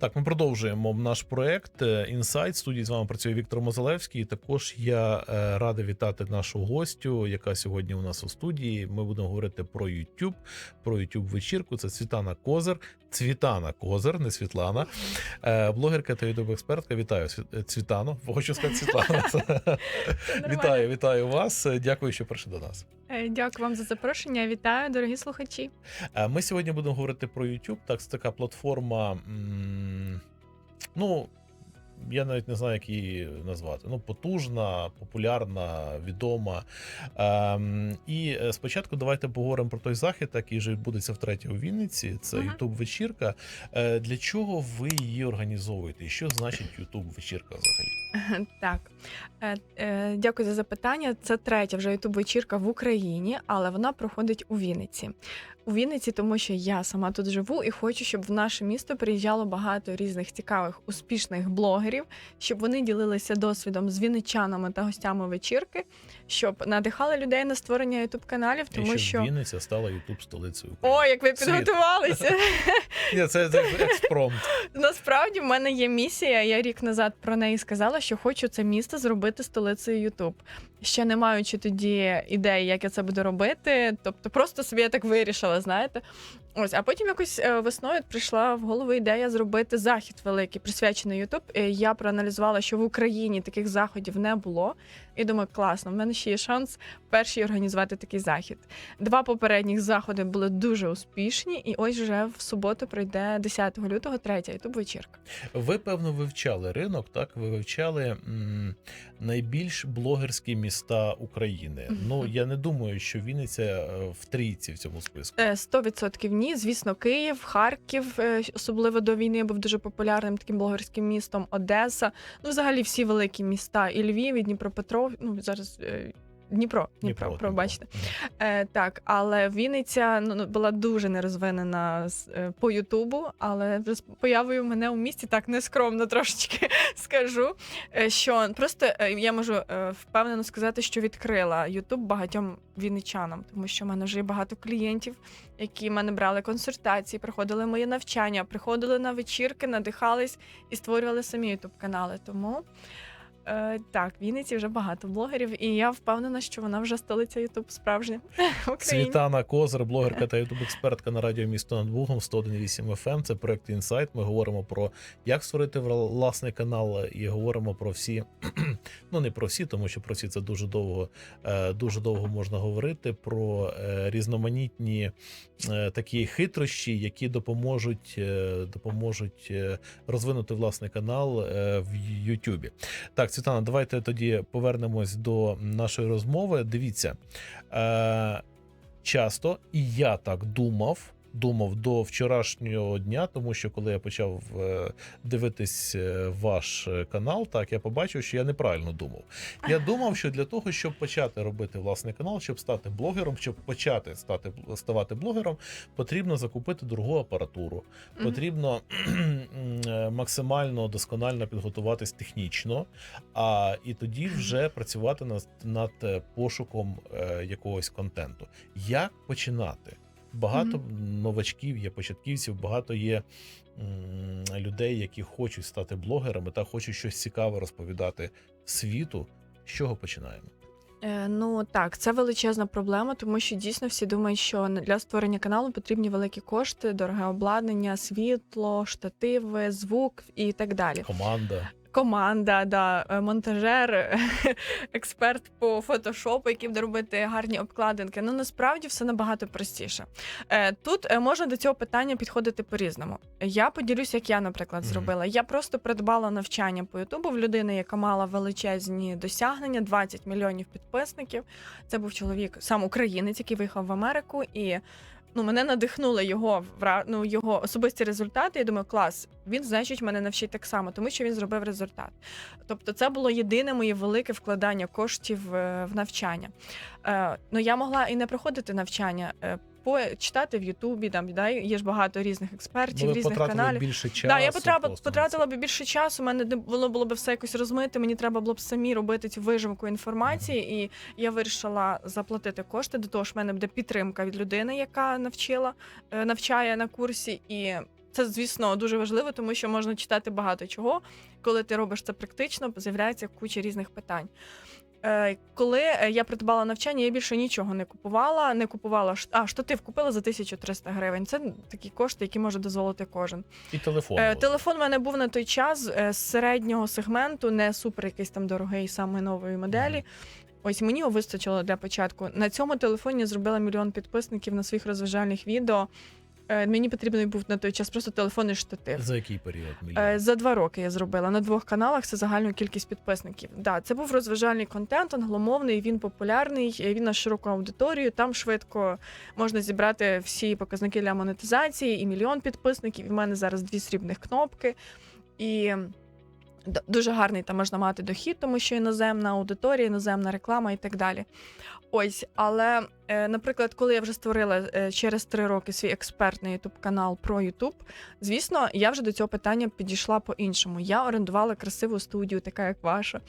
Так, ми продовжуємо наш проект Інсайт. Студії з вами працює Віктор Мозалевський. Також я е, радий вітати нашу гостю, яка сьогодні у нас у студії. Ми будемо говорити про YouTube, про YouTube вечірку. Це Світлана Козир. Цвітана Козир, не Світлана, Е, блогерка та youtube експертка Вітаю е, Цвітану. Хочу сказати Світлана. Вітаю, вітаю вас. Дякую, що прийшли до нас. Е, Дякую вам за запрошення. Вітаю, дорогі слухачі. Е, Ми сьогодні будемо говорити про YouTube. Так, це така платформа. Ну, я навіть не знаю, як її назвати. Ну, потужна, популярна, відома. Ем, і е, спочатку давайте поговоримо про той захід, який вже відбудеться втретє у Вінниці. Це. YouTube вечірка. Е, Для чого ви її організовуєте? І що значить YouTube вечірка взагалі? Так, Е, е, дякую за запитання. Це третя вже ютуб вечірка в Україні, але вона проходить у Вінниці. У Вінниці, тому що я сама тут живу і хочу, щоб в наше місто приїжджало багато різних цікавих успішних блогерів, щоб вони ділилися досвідом з вінничанами та гостями вечірки, щоб надихали людей на створення ютуб каналів, і тому щоб що. Вінниця стала YouTube столицею України. О, як ви підготувалися! Ні, це, це експромт. Насправді в мене є місія. Я рік назад про неї сказала, що хочу це місто зробити столицею Ютуб. Ще не маючи тоді ідеї, як я це буду робити. Тобто, просто собі я так вирішила, знаєте. Ось, а потім якось е, весною прийшла в голову ідея зробити захід великий, присвячений Ютуб. Я проаналізувала, що в Україні таких заходів не було. І думаю, класно, в мене ще є шанс перший організувати такий захід. Два попередніх заходи були дуже успішні, і ось вже в суботу пройде 10 лютого третя ютуб вечірка. Ви певно вивчали ринок, так ви вивчали м, найбільш блогерські міста України. Ну я не думаю, що Вінниця е, в трійці в цьому списку. Е, 100% ні. Звісно, Київ, Харків, е, особливо до війни, був дуже популярним таким блогерським містом. Одеса. Ну, взагалі, всі великі міста, і Львів, і Дніпропетров. Ну зараз. Дніпро, Дніпро, Дніпро, пробачте. Е, так, але Вінниця ну, ну, була дуже нерозвинена е, по Ютубу, але з появою мене у місті так нескромно трошечки скажу. е, Що просто е, я можу впевнено сказати, що відкрила Ютуб багатьом вінничанам, тому що в мене вже є багато клієнтів, які в мене брали консультації, приходили мої навчання, приходили на вечірки, надихались і створювали самі Ютуб канали. Тому. Е, так, в Вінниці вже багато блогерів, і я впевнена, що вона вже столиця Ютуб справжня. Світлана Козир, блогерка та ютуб експертка на радіо місто над Бугом 101.8 FM. Це проект Інсайт. Ми говоримо про як створити власний канал, і говоримо про всі, ну не про всі, тому що про всі це дуже довго, е, дуже довго можна говорити. Про е, різноманітні е, такі хитрощі, які допоможуть, допоможуть розвинути власний канал в Ютубі. Так, Світлана, давайте тоді повернемось до нашої розмови. Дивіться. Е, часто, і я так думав. Думав до вчорашнього дня, тому що коли я почав е, дивитись е, ваш е, канал, так я побачив, що я неправильно думав. Я думав, що для того, щоб почати робити власний канал, щоб стати блогером, щоб почати стати ставати блогером, потрібно закупити дорогу апаратуру. Потрібно максимально досконально підготуватись технічно, а і тоді вже працювати над, над пошуком е, якогось контенту. Як починати? Багато новачків є початківців, багато є м, людей, які хочуть стати блогерами та хочуть щось цікаве розповідати світу. З чого починаємо? Е, ну так, це величезна проблема, тому що дійсно всі думають, що для створення каналу потрібні великі кошти, дороге обладнання, світло, штативи, звук і так далі. Команда. Команда, да, е, монтажер, експерт по фотошопу, який буде робити гарні обкладинки. Ну насправді все набагато простіше. Е, Тут е, можна до цього питання підходити по-різному. Я поділюсь, як я, наприклад, зробила. Я просто придбала навчання по Ютубу в людини, яка мала величезні досягнення, 20 мільйонів підписників. Це був чоловік, сам українець, який виїхав в Америку і. Ну, мене надихнули його ну, його особисті результати. Я думаю, клас, він значить мене навчить так само, тому що він зробив результат. Тобто, це було єдине моє велике вкладання коштів е, в навчання. Е, ну я могла і не проходити навчання. Почитати в Ютубі, там да, є ж багато різних експертів, ви різних каналів. більше часу. Да, я потрапила, просто потратила б більше часу. У мене не воно було б все якось розмити. Мені треба було б самі робити цю вижимку інформації, і я вирішила заплатити кошти. До того ж, в мене буде підтримка від людини, яка навчила, е, навчає на курсі, і Це, звісно, дуже важливо, тому що можна читати багато чого. Коли ти робиш це практично, з'являється куча різних питань. Е, Коли е, я придбала навчання, я більше нічого не купувала. Не купувала а, штатив купила за 1300 гривень. Це такі кошти, які може дозволити кожен. І телефон. Е. Телефон в мене був на той час е, з середнього сегменту, не супер якийсь там дорогий, саме нової моделі. Ось мені його вистачило для початку. На цьому телефоні я зробила мільйон підписників на своїх розважальних відео. Е, Мені потрібний був на той час просто телефонний штатив. За який період? Мільйон? Е, За два роки я зробила на двох каналах. Це загальну кількість підписників. Да, це був розважальний контент, англомовний. Він популярний. е, Він на широку аудиторію. Там швидко можна зібрати всі показники для монетизації і мільйон підписників. І в мене зараз дві срібних кнопки. І дуже гарний там можна мати дохід, тому що іноземна аудиторія, іноземна реклама і так далі. Ось, але, е, наприклад, коли я вже створила е, через три роки свій експертний ютуб канал про Ютуб, звісно, я вже до цього питання підійшла по-іншому. Я орендувала красиву студію, така як ваша.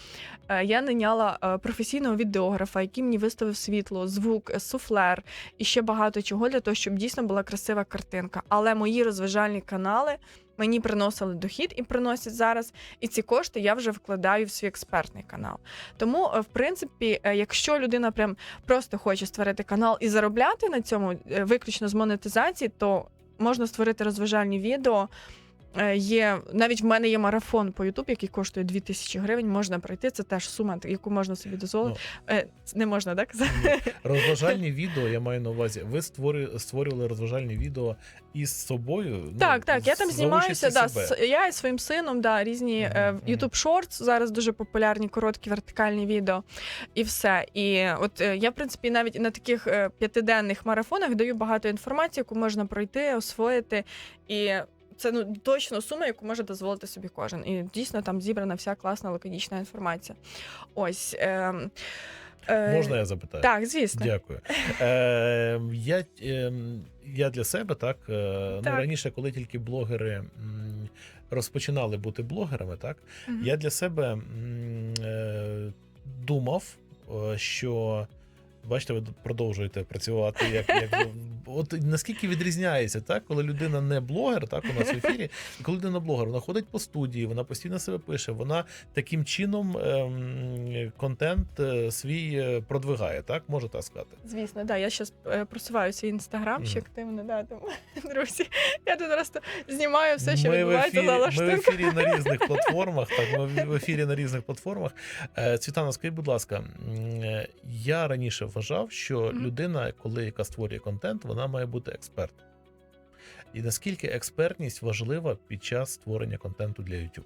Е, Я наняла професійного відеографа, який мені виставив світло, звук, суфлер і ще багато чого для того, щоб дійсно була красива картинка. Але мої розважальні канали. Мені приносили дохід і приносять зараз, і ці кошти я вже вкладаю в свій експертний канал. Тому, е, в принципі, е, якщо людина прям просто хоче створити канал і заробляти на цьому е, виключно з монетизації, то можна створити розважальні відео. Е, Є навіть в мене є марафон по YouTube, який коштує 2000 гривень. Можна пройти. Це теж сума, яку можна собі дозволити. Е, Не можна так. Розважальні відео, я маю на увазі. Ви створю- створювали розважальні відео із собою. ну, Так, так. Я там знімаюся. Да, себе. з- я і своїм сином, да, різні е, мгм. YouTube Shorts, зараз дуже популярні, короткі вертикальні відео, і все. І от е, я, в принципі, навіть на таких п'ятиденних марафонах даю багато інформації, яку можна пройти, освоїти. І це ну точно сума, яку може дозволити собі кожен. І дійсно там зібрана вся класна лаконічна інформація. Ось. Е, е, Можна я запитаю? Так, звісно. Дякую. Е, я, е, я для себе так, е, ну, раніше, коли тільки блогери розпочинали бути блогерами, так Мгм. я для себе е, думав, е, що. Бачите, ви продовжуєте працювати як, як от наскільки відрізняється, так, коли людина не блогер, так у нас в ефірі, коли людина блогер, вона ходить по студії, вона постійно себе пише, вона таким чином ем, контент е, свій е, продвигає, так можна так сказати. Звісно, да. Я зараз просуваю свій інстаграм ще Мгм. активно, да, тому, друзі. Я тут просто знімаю все, що ми, відбувається за ми в ефірі на різних платформах. Так, ми в- ефірі на різних платформах. Е, Цвітана, скажіть, будь ласка, е, я раніше вважав, що людина, коли яка створює контент, вона має бути експертом. І наскільки експертність важлива під час створення контенту для YouTube?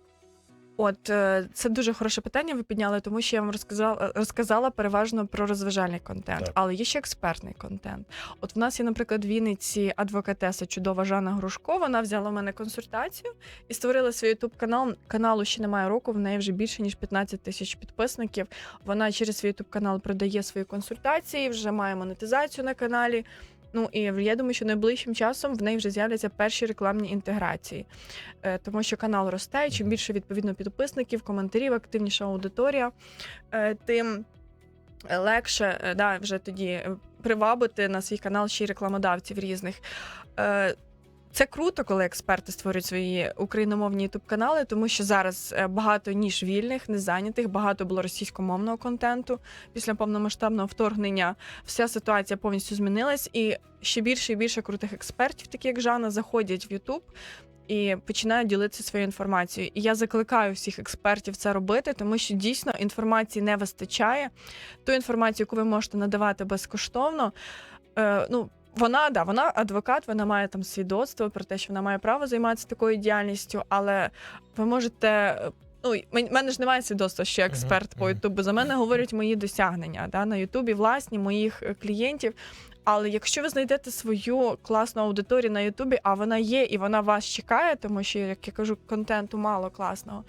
От е, це дуже хороше питання. Ви підняли, тому що я вам розказала, розказала переважно про розважальний контент, Так. але є ще експертний контент. От в нас є, наприклад, в Вінниці адвокатеса чудова Жанна Грушко. Вона взяла в мене консультацію і створила свій ютуб канал. Каналу ще немає року. В неї вже більше ніж 15 тисяч підписників. Вона через свій ютуб канал продає свої консультації, вже має монетизацію на каналі. Ну і я думаю, що найближчим часом в неї вже з'являться перші рекламні інтеграції, Е, тому що канал росте. і Чим більше відповідно підписників, коментарів, активніша аудиторія, е, тим легше е, да, вже тоді привабити на свій канал ще й рекламодавців різних. Це круто, коли експерти створюють свої україномовні ютуб канали, тому що зараз е, багато ніж вільних, незайнятих, багато було російськомовного контенту після повномасштабного вторгнення. Вся ситуація повністю змінилась, і ще більше і більше крутих експертів, такі як Жанна, заходять в Ютуб. І починають ділитися своєю інформацією. І я закликаю всіх експертів це робити, тому що дійсно інформації не вистачає. Ту інформацію, яку ви можете надавати безкоштовно, е, ну. Вона да, вона адвокат, вона має там свідоцтво про те, що вона має право займатися такою діяльністю, але ви можете. Ну, мене ж немає свідоцтва, що я експерт по. Ютубу. За мене говорять мої досягнення да, на Ютубі, власні моїх е, клієнтів. Але якщо ви знайдете свою класну аудиторію на Ютубі, а вона є і вона вас чекає, тому що, як я кажу, контенту мало класного,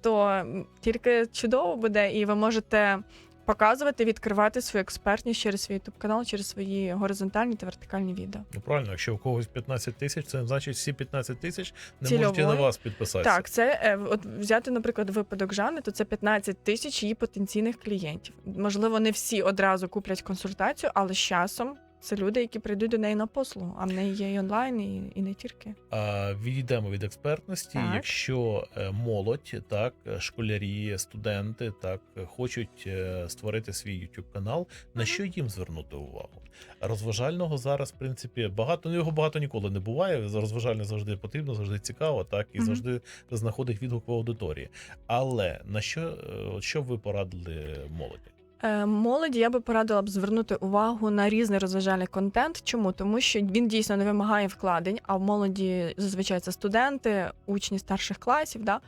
то тільки чудово буде, і ви можете показувати, відкривати свою експертність через свій ютуб канал, через свої горизонтальні та вертикальні відео. Ну правильно, якщо у когось 15 тисяч, це значить всі 15 тисяч не можуть і на вас підписатися. Так, це е, от взяти, наприклад, випадок Жани, то це 15 тисяч її потенційних клієнтів. Можливо, не всі одразу куплять консультацію, але з часом це люди, які прийдуть до неї на послугу, а в неї є і онлайн, і, і не тільки. А, відійдемо від експертності. Так. Якщо е, молодь, так, е, школярі, студенти так е, хочуть створити свій YouTube канал, на що їм звернути увагу? Розважального зараз, в принципі, багато ну, його багато ніколи не буває. Розважальне завжди потрібно, завжди цікаво, так і Мгм. завжди знаходить відгук в аудиторії. Але на що, що б ви порадили молоді? Е, Молоді я би порадила б звернути увагу на різний розважальний контент. Чому? Тому що він дійсно не вимагає вкладень, а в молоді зазвичай це студенти, учні старших класів. Да?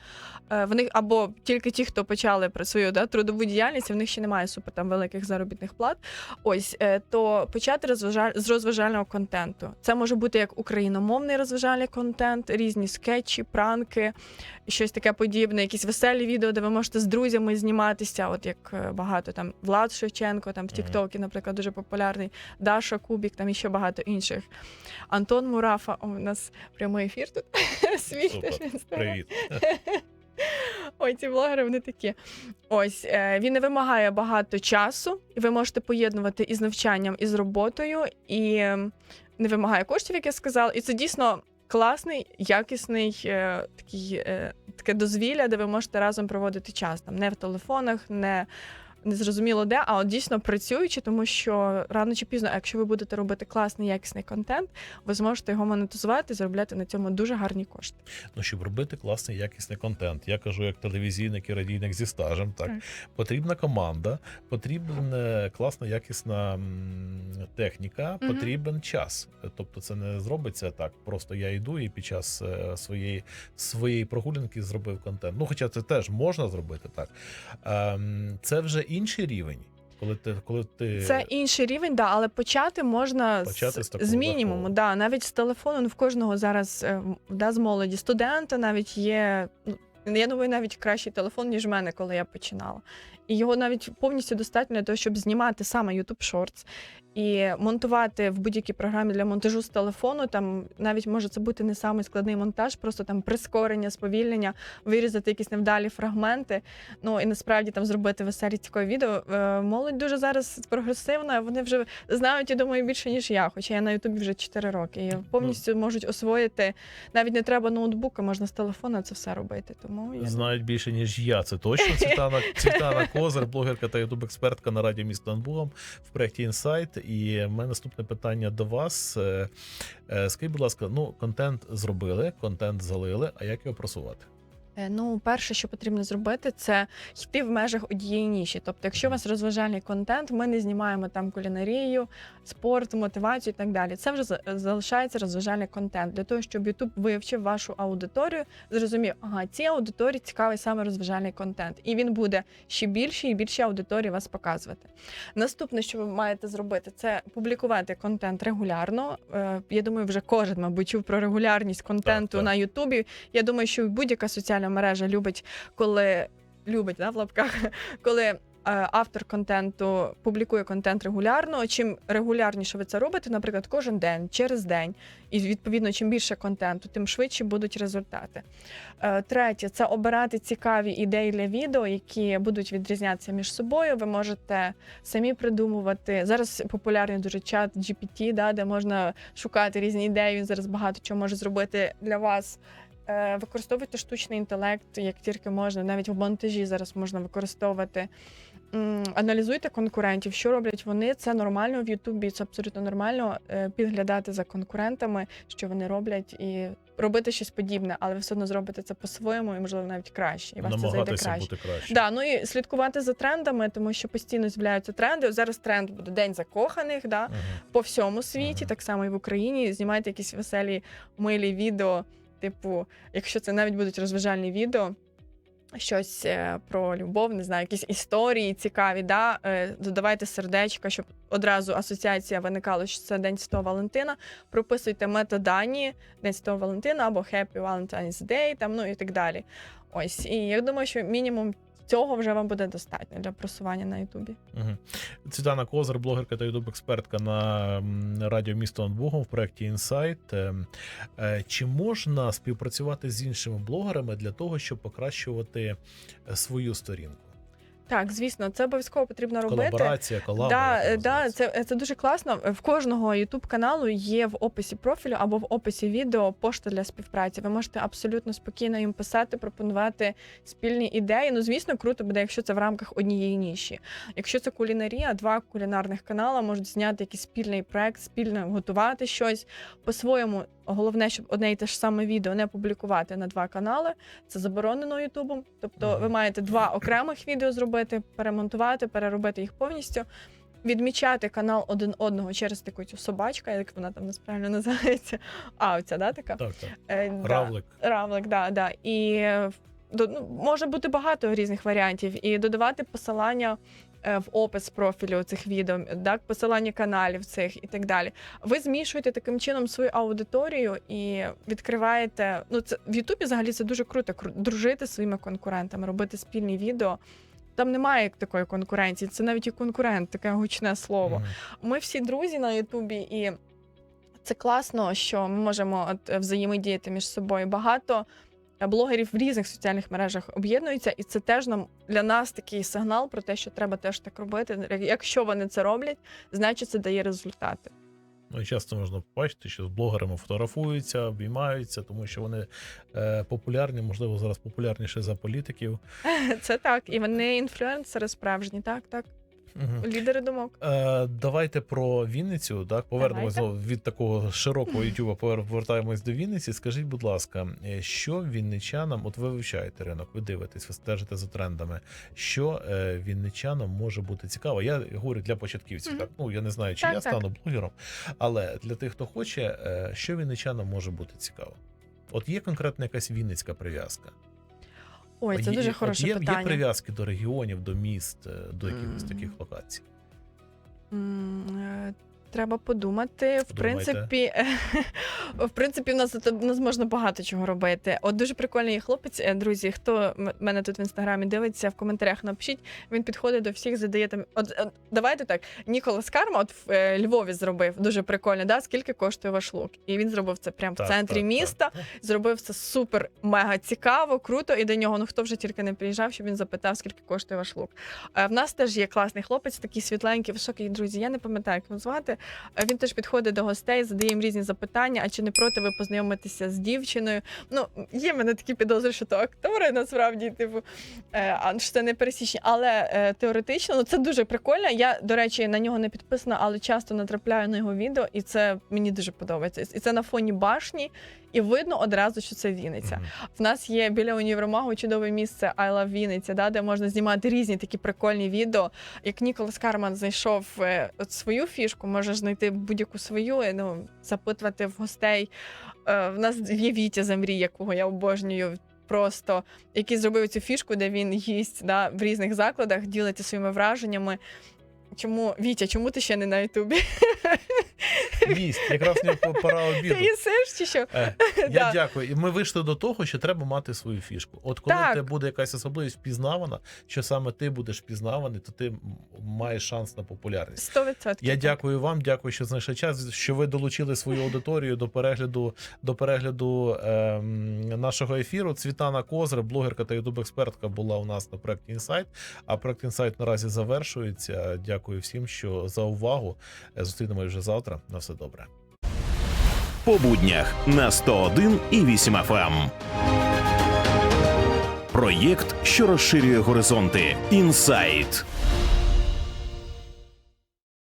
Е, В них або тільки ті, хто почали про свою да, трудову діяльність, в них ще немає супер там великих заробітних плат. Ось е, то почати розважаль... з розважального контенту. Це може бути як україномовний розважальний контент, різні скетчі, пранки, щось таке подібне, якісь веселі відео, де ви можете з друзями зніматися, от як багато там Влад Шевченко, там в. Тіктокі, наприклад, дуже популярний, Даша Кубік, там і ще багато інших. Антон Мурафа, у нас прямий ефір тут. Свій теж. Привіт. Ой, ці блогери вони такі. Ось е, він не вимагає багато часу, і ви можете поєднувати із навчанням, і з роботою, і не вимагає коштів, як я сказала. І це дійсно класний, якісний е, такий, е, таке дозвілля, де ви можете разом проводити час. Там не в телефонах, не. Не зрозуміло де, а от дійсно працюючи, тому що рано чи пізно, якщо ви будете робити класний якісний контент, ви зможете його монетизувати заробляти на цьому дуже гарні кошти. Ну, щоб робити класний якісний контент. Я кажу, як телевізійник і радійник зі стажем. Так, Так. потрібна команда, потрібна класна якісна техніка, Мгм. потрібен час. Тобто, це не зробиться так. Просто я йду і під час е, своєї своєї прогулянки зробив контент. Ну, хоча це теж можна зробити так. Ем, Це вже інший рівень. Коли ти коли ти Це інший рівень, да, але почати можна Почати з з, з мінімуму. Да, навіть з телефону ну, в кожного зараз е, да, з молоді студента навіть є. ну, Я думаю, навіть кращий телефон, ніж в мене, коли я починала. І його навіть повністю достатньо для того, щоб знімати саме YouTube Shorts і монтувати в будь-якій програмі для монтажу з телефону. Там навіть може це бути не самий складний монтаж, просто там прискорення, сповільнення, вирізати якісь невдалі фрагменти. Ну і насправді там зробити веселі цікаві відео. Е, Молодь дуже зараз прогресивна. Вони вже знають, я думаю, більше ніж я. Хоча я на Ютубі вже 4 роки. І повністю можуть освоїти. Навіть не треба ноутбука, можна з телефона це все робити. Тому я знають більше, ніж я. Це точно Цвітана, Цвітана Козир, блогерка та ютуб-експертка на радіо міста Анбугом в проєкті Інсайт. І в мене наступне питання до вас. Е, е, Скажіть, будь ласка, ну контент зробили, контент залили, а як його просувати? Е, Ну, перше, що потрібно зробити, це йти в межах однієї ніші. Тобто, якщо у вас розважальний контент, ми не знімаємо там кулінарію, спорт, мотивацію і так далі. Це вже залишається розважальний контент для того, щоб YouTube вивчив вашу аудиторію, зрозумів, ага, цій аудиторії цікавий саме розважальний контент, і він буде ще більше і більше аудиторії вас показувати. Наступне, що ви маєте зробити, це публікувати контент регулярно. Е, Я думаю, вже кожен, мабуть, чув про регулярність контенту так. на Ютубі. Я думаю, що будь-яка соціальна мережа любить, коли любить да, в лапках, коли е, автор контенту публікує контент регулярно. Чим регулярніше ви це робите, наприклад, кожен день, через день, і відповідно, чим більше контенту, тим швидше будуть результати. Е, Третє це обирати цікаві ідеї для відео, які будуть відрізнятися між собою. Ви можете самі придумувати. Зараз популярний дуже чат GPT, да, де можна шукати різні ідеї. Він зараз багато чого може зробити для вас. Е, Використовуйте штучний інтелект, як тільки можна, навіть в монтажі зараз можна використовувати. Аналізуйте конкурентів, що роблять вони. Це нормально в Ютубі. Це абсолютно нормально е, підглядати за конкурентами, що вони роблять, і робити щось подібне, але ви все одно зробите це по-своєму і можливо навіть краще. І вас це зайде краще. бути краще. Да, ну і слідкувати за трендами, тому що постійно з'являються тренди. Зараз тренд буде день закоханих, да, Ага. по всьому світі, Мгм. так само і в Україні. Знімайте якісь веселі милі відео. Типу, якщо це навіть будуть розважальні відео, щось е, про любов, не знаю, якісь історії цікаві, да, е, додавайте сердечка, щоб одразу асоціація виникала, що це День Святого Валентина. Прописуйте метадані День Святого Валентина або Happy Valentine's Day, там, ну і так далі. Ось, і я думаю, що мінімум цього вже вам буде достатньо для просування на Ютубі. Угу. Цвітана Козир, блогерка та ютуб-експертка на радіо місто Анбугом в проєкті Інсайт. Ем, е, Чи можна співпрацювати з іншими блогерами для того, щоб покращувати е, свою сторінку? Так, звісно, це обов'язково потрібно робити. Колаборація, колаба. Да, е, да, це, це дуже класно. В кожного youtube каналу є в описі профілю або в описі відео пошта для співпраці. Ви можете абсолютно спокійно їм писати, пропонувати спільні ідеї. Ну, звісно, круто буде, якщо це в рамках однієї ніші. Якщо це кулінарія, два кулінарних канала можуть зняти якийсь спільний проект, спільно готувати щось по-своєму. Головне, щоб одне і те ж саме відео не публікувати на два канали. Це заборонено Ютубом. Тобто, ви маєте два окремих відео зробити, перемонтувати, переробити їх повністю. Відмічати канал один одного через таку цю собачка, як вона там насправді називається. А, оця, да, така? Так, так. Е, да. Равлик. Равлик, да, да. І е, до- ну, може бути багато різних варіантів. І додавати посилання в опис профілю цих відео, так, посилання каналів цих і так далі. Ви змішуєте таким чином свою аудиторію і відкриваєте. Ну, це в Ютубі взагалі це дуже круто кру- дружити зі своїми конкурентами, робити спільні відео. Там немає такої конкуренції, це навіть і конкурент, таке гучне слово Мгм. ми всі друзі на Ютубі, і це класно, що ми можемо от е, взаємодіяти між собою. Багато е, блогерів в різних соціальних мережах об'єднуються, і це теж нам для нас такий сигнал про те, що треба теж так робити. Якщо вони це роблять, значить це дає результати. Ну, і часто можна побачити, що з блогерами фотографуються, обіймаються, тому що вони е, популярні, можливо, зараз популярніше за політиків. Це так, і вони інфлюенсери справжні, так, так, Мгм. лідери думок. Е, давайте про Вінницю. Так, повернемось Давайте. від такого широкого Ютуба. Повертаємось до Вінниці. Скажіть, будь ласка, е, що вінничанам, от ви вивчаєте ринок, ви дивитесь, ви стежите за трендами. Що е, вінничанам може бути цікаво? Я говорю для початківців. Мгм. Так, ну я не знаю, чи Так, я так. стану блогером, але для тих, хто хоче, е, що вінничанам може бути цікаво? От є конкретна якась вінницька прив'язка. Ой, це Є- дуже хороше є, питання. Є прив'язки до регіонів, до міст, е, до якихось mm. таких локацій. Е, Треба подумати. В Подумайте. принципі, в принципі, в нас тут нас можна багато чого робити. От дуже прикольний хлопець, е, друзі. Хто мене тут в інстаграмі дивиться, в коментарях напишіть. Він підходить до всіх, задає там. От, от давайте так. Ніколас Карма, от в е, Львові зробив дуже прикольно. Да? Скільки коштує ваш лук? І він зробив це прямо в Так, центрі так, міста. так. Зробив це супер мега цікаво, круто. І до нього ну хто вже тільки не приїжджав, щоб він запитав, скільки коштує ваш лук. Е, В нас теж є класний хлопець, такий світленький, високий друзі. Я не пам'ятаю, як його звати. Він теж підходить до гостей, задає їм різні запитання. А чи не проти ви познайомитися з дівчиною? Ну є в мене такі підозри, що то актори насправді, типу, е, а що це не пересічні. Але е, теоретично ну це дуже прикольно. Я, до речі, на нього не підписана, але часто натрапляю на його відео, і це мені дуже подобається. І це на фоні башні, і видно одразу, що це Вінниця. В нас є біля універмагу чудове місце I Love Вінниця, да, де можна знімати різні такі прикольні відео. Як Ніколас Карман знайшов е, свою фішку, можеш знайти будь-яку свою, ну, запитувати в гостей. Е, в нас є Вітя Замрій, якого я обожнюю. Просто який зробив цю фішку, де він їсть да, в різних закладах, ділиться своїми враженнями. Чому Вітя, чому ти ще не на Ютубі? Їсть, якраз не пора обіду. Ти їсиш чи що? Е, Я Да. дякую. І ми вийшли до того, що треба мати свою фішку. От коли Так. в тебе буде якась особливість впізнавана, що саме ти будеш впізнаваний, то ти маєш шанс на популярність. Сто відсотків. Я так. дякую вам, дякую, що знайшли час, що ви долучили свою аудиторію до перегляду до перегляду ем, нашого ефіру. Цвітана Козир, блогерка та ютуб-експертка, була у нас на проєкті Інсайт. А проєкт Інсайт наразі завершується. Дякую всім, що за увагу. Е, Зустрінемось вже завтра. На все добре. по буднях на 101 і 8 FM. Проєкт, що розширює горизонти. Інсайт.